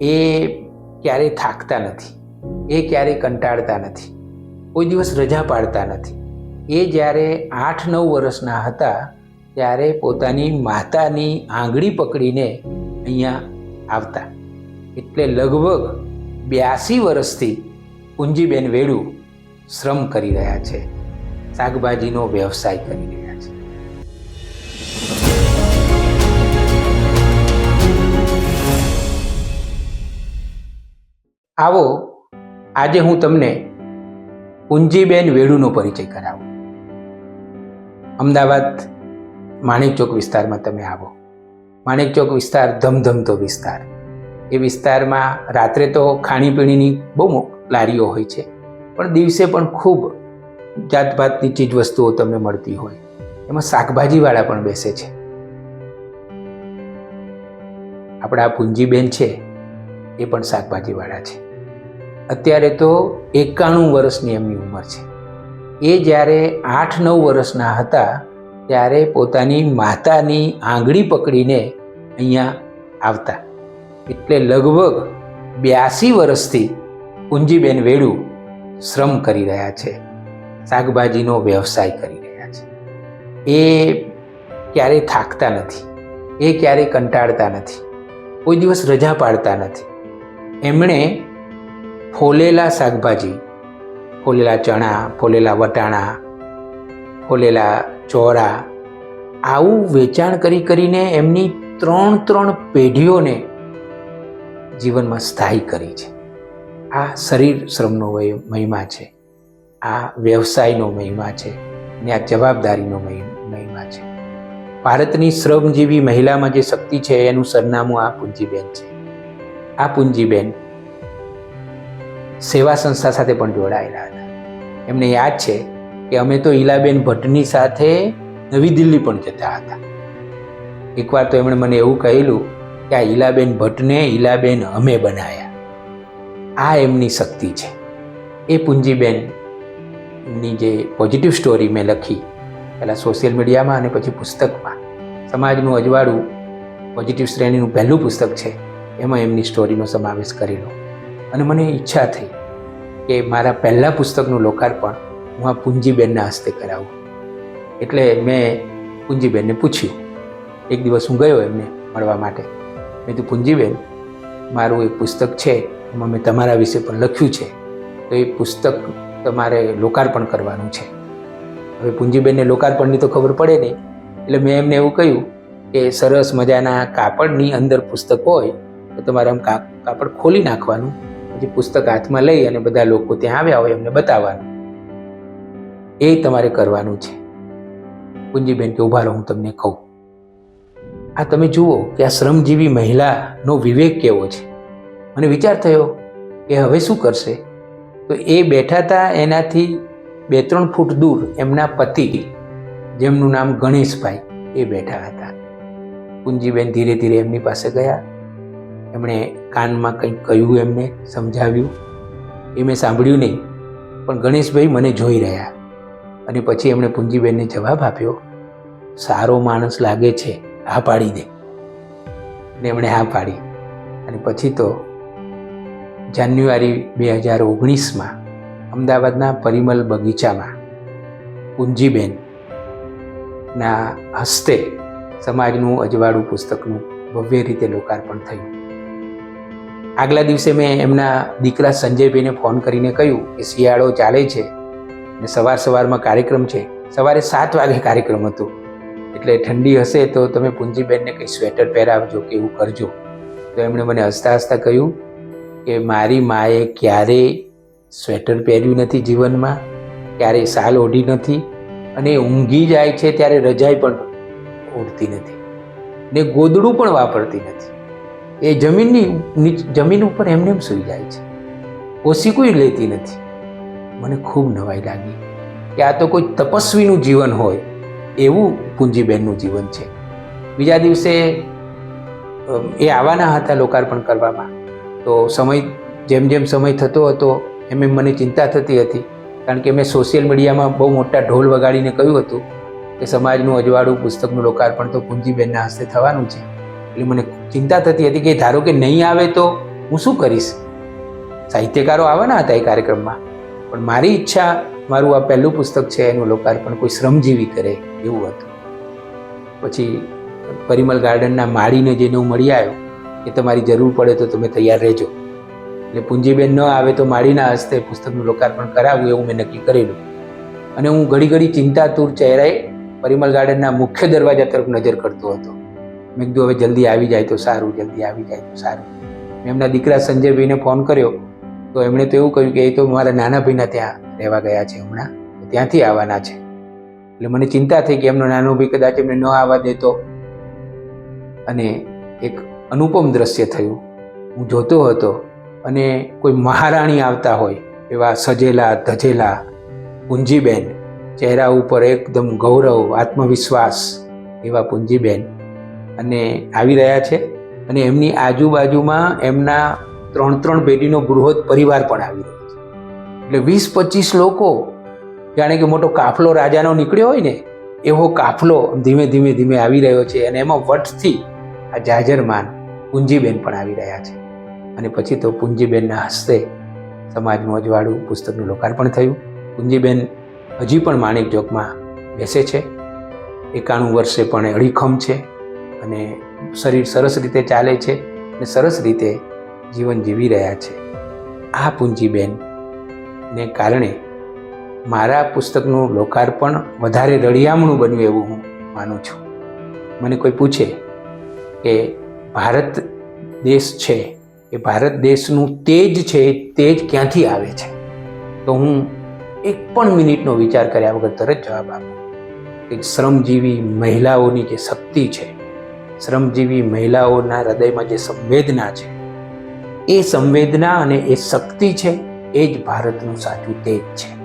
એ ક્યારેય થાકતા નથી. એ ક્યારેય કંટાળતા નથી. કોઈ દિવસ રજા પાડતા નથી. એ જ્યારે આઠ નવ વર્ષના હતા, ત્યારે પોતાની માતાની આંગળી પકડીને અહીંયા આવતા. એટલે લગભગ બ્યાસી વર્ષથી કુંજીબેન વેડુ શ્રમ કરી રહ્યા છે. શાકભાજીનો વ્યવસાય કરી રહ્યા આવો, આજે હું તમને પુંજીબેન વેડુનો પરિચય કરાવું. અમદાવાદ માણેક ચોક વિસ્તારમાં તમે આવો. માણેક ચોક વિસ્તાર ધમધમતો વિસ્તાર. એ વિસ્તારમાં રાત્રે તો ખાણીપીણીની બહુ લારીઓ હોય છે, પણ દિવસે પણ ખૂબ જાતભાતની ચીજવસ્તુઓ તમને મળતી હોય. એમાં શાકભાજીવાળા પણ બેસે છે. આપણા પુંજીબેન છે, એ પણ શાકભાજીવાળા છે. અત્યારે તો એકાણું વર્ષની એમની ઉંમર છે. એ જ્યારે આઠ નવ વર્ષના હતા, ત્યારે પોતાની માતાની આંગળી પકડીને અહીંયા આવતા. એટલે લગભગ બ્યાસી વર્ષથી પુંજીબેન વેડુ શ્રમ કરી રહ્યા છે, શાકભાજીનો વ્યવસાય કરી રહ્યા છે. એ ક્યારેય થાકતા નથી, એ ક્યારેય કંટાળતા નથી, કોઈ દિવસ રજા પાડતા નથી. એમણે ફોલેલા શાકભાજી, ફોલેલા ચણા, ફોલેલા વટાણા, ફોલેલા ચોરા, આવું વેચાણ કરી કરીને એમની ત્રણ ત્રણ પેઢીઓને જીવનમાં સ્થાયી કરી છે. આ શરીર શ્રમનો મહિમા છે. આ વ્યવસાયનો મહિમા છે ને આ જવાબદારીનો મહિ- મહિમા છે. ભારતની શ્રમજીવી મહિલામાં જે શક્તિ છે એનું સરનામું આ પુંજીબેન છે. આ પુંજીબેન સેવા સંસ્થા સાથે પણ જોડાયેલા હતા. એમને યાદ છે કે અમે તો ઈલાબેન ભટ્ટની સાથે નવી દિલ્હી પણ જતા હતા. એકવાર તો એમણે મને એવું કહેલું કે આ ઈલાબેન ભટ્ટને ઈલાબેન અમે બનાયા. આ એમની શક્તિ છે. એ પુંજીબેનની જે પોઝિટિવ સ્ટોરી મેં લખી, પહેલાં સોશિયલ મીડિયામાં અને પછી પુસ્તકમાં. સમાજનું અજવાળું પોઝિટિવ શ્રેણીનું પહેલું પુસ્તક છે, એમાં એમની સ્ટોરીનો સમાવેશ કરેલો. અને મને ઈચ્છા થઈ કે મારા પહેલાં પુસ્તકનું લોકાર્પણ હું આ પુંજીબેનના હસ્તે કરાવું. એટલે મેં પૂંજીબેનને પૂછ્યું. એક દિવસ હું ગયો એમને મળવા માટે. મેં કીધું, પુંજીબેન, મારું એક પુસ્તક છે, એમાં મેં તમારા વિશે પણ લખ્યું છે. તો એ પુસ્તક તમારે લોકાર્પણ કરવાનું છે. હવે પુંજીબેનને લોકાર્પણની તો ખબર પડે નહીં. એટલે મેં એમને એવું કહ્યું કે, સરસ મજાના કાપડની અંદર પુસ્તક હોય, તો તમારે આમ કાપડ ખોલી નાખવાનું. પછી પુસ્તક હાથમાં લઈ અને બધા લોકો ત્યાં આવ્યા હોય એમને બતાવવાનું. એ તમારે કરવાનું છે. પુંજીબેન કે, ઊભા રહો, હું તમને કહું. આ તમે જુઓ કે આ શ્રમજીવી મહિલાનો વિવેક કેવો છે. મને વિચાર થયો કે હવે શું કરશે? તો એ બેઠા હતા એનાથી બે ત્રણ ફૂટ દૂર એમના પતિ, જેમનું નામ ગણેશભાઈ, એ બેઠા હતા. પુંજીબેન ધીરે ધીરે એમની પાસે ગયા. એમણે કાનમાં કંઈક કહ્યું એમને, સમજાવ્યું? એ મેં સાંભળ્યું નહીં, પણ ગણેશભાઈ મને જોઈ રહ્યા અને પછી એમણે પૂંજીબેનને જવાબ આપ્યો, સારો માણસ લાગે છે, હા પાડી દે. ને એમણે હા પાડી અને પછી તો જાન્યુઆરી બે હજાર ઓગણીસમાં અમદાવાદના પરિમલ બગીચામાં પુંજીબેન ના હસ્તે સમાજનું અજવાળું પુસ્તકનું ભવ્ય રીતે લોકાર્પણ થયું. આગલા દિવસે મેં એમના દીકરા સંજયભાઈને ફોન કરીને કહ્યું કે શિયાળો ચાલે છે ને સવાર સવારમાં કાર્યક્રમ છે. સવારે સાત વાગે કાર્યક્રમ હતો. એટલે ઠંડી હશે તો તમે પુંજીબેનને કંઈ સ્વેટર પહેરાવજો કે એવું કરજો. તો એમણે મને હસતા હસતા કહ્યું કે મારી માએ ક્યારેય સ્વેટર પહેર્યું નથી જીવનમાં ક્યારેય સાલ ઓઢી નથી અને ઊંઘી જાય છે ત્યારે રજાઈ પણ ઓઢતી નથી ને ગોદડું પણ વાપરતી નથી. એ જમીનની જમીન ઉપર એમને એમ સૂઈ જાય છે. ઓછી કોઈ લેતી નથી. મને ખૂબ નવાઈ લાગી કે આ તો કોઈ તપસ્વીનું જીવન હોય, એવું પુંજીબેનનું જીવન છે. બીજા દિવસે એ આવવાના હતા લોકાર્પણ કરવામાં. તો સમય, જેમ જેમ સમય થતો હતો, એમ એમ મને ચિંતા થતી હતી. કારણ કે મેં સોશિયલ મીડિયામાં બહુ મોટા ઢોલ વગાડીને કહ્યું હતું કે સમાજનું અજવાળું પુસ્તકનું લોકાર્પણ તો પુંજીબેનના હસ્તે થવાનું છે. એટલે મને ચિંતા થતી હતી કે ધારો કે નહીં આવે તો હું શું કરીશ? સાહિત્યકારો આવવાના હતા એ કાર્યક્રમમાં. પણ મારી ઈચ્છા, મારું આ પહેલું પુસ્તક છે એનું લોકાર્પણ કોઈ શ્રમજીવી કરે એવું હતું. પછી પરિમલ ગાર્ડનના માળીને જઈને હું મળી આવ્યો કે તમારી જરૂર પડે તો તમે તૈયાર રહેજો. એટલે પુંજીબેન ન આવે તો માળીના હસ્તે પુસ્તકનું લોકાર્પણ કરાવવું એવું મેં નક્કી કરેલું. અને હું ઘડી ઘડી ચિંતાતુર ચહેરાએ પરિમલ ગાર્ડનના મુખ્ય દરવાજા તરફ નજર કરતો હતો. મેં કીધું, હવે જલ્દી આવી જાય તો સારું, જલ્દી આવી જાય તો સારું. મેં એમના દીકરા સંજયભાઈને ફોન કર્યો, તો એમણે તો એવું કહ્યું કે એ તો મારા નાના ભાઈના ત્યાં રહેવા ગયા છે હમણાં ત્યાંથી આવવાના છે. એટલે મને ચિંતા થઈ કે એમનો નાનો ભાઈ કદાચ એમને ન આવવા દેતો. અને એક અનુપમ દ્રશ્ય થયું. હું જોતો હતો અને કોઈ મહારાણી આવતા હોય, એવા સજેલા, ધજેલા, પૂંજીબેન, ચહેરા ઉપર એકદમ ગૌરવ, આત્મવિશ્વાસ એવા પુંજીબેન અને આવી રહ્યા છે અને એમની આજુબાજુમાં એમના ત્રણ ત્રણ પેઢીનો બૃહદ પરિવાર પણ આવી રહ્યો છે. એટલે વીસ પચીસ લોકો, જાણે કે મોટો કાફલો રાજાનો નીકળ્યો હોય ને, એવો કાફલો ધીમે ધીમે ધીમે આવી રહ્યો છે અને એમાં વટથી આ જાજરમાન પૂંજીબેન પણ આવી રહ્યા છે. અને પછી તો પૂંજીબેનના હસ્તે સમાજનું અજવાળું પુસ્તકનું લોકાર્પણ થયું. પૂંજીબેન હજી પણ માણેક ચોકમાં બેસે છે. એકાણું વર્ષે પણ અડીખમ છે. અને શરીર સરસ રીતે ચાલે છે અને સરસ રીતે જીવન જીવી રહ્યા છે. આ પુંજીબેન ને કારણે મારા પુસ્તકનું લોકાર્પણ વધારે રળિયામણું બન્યું એવું હું માનું છું. મને કોઈ પૂછે કે ભારત દેશ છે, એ ભારત દેશનું તેજ છે, એ તેજ ક્યાંથી આવે છે? તો હું એક પણ મિનિટનો વિચાર કર્યા વગર તરત જવાબ આપું કે શ્રમજીવી મહિલાઓની જે શક્તિ છે શ્રમજીવી મહિલાઓના હૃદયમાં જે સંવેદના છે, એ સંવેદના અને એ શક્તિ છે, એ જ ભારતનું સાચું તેજ છે.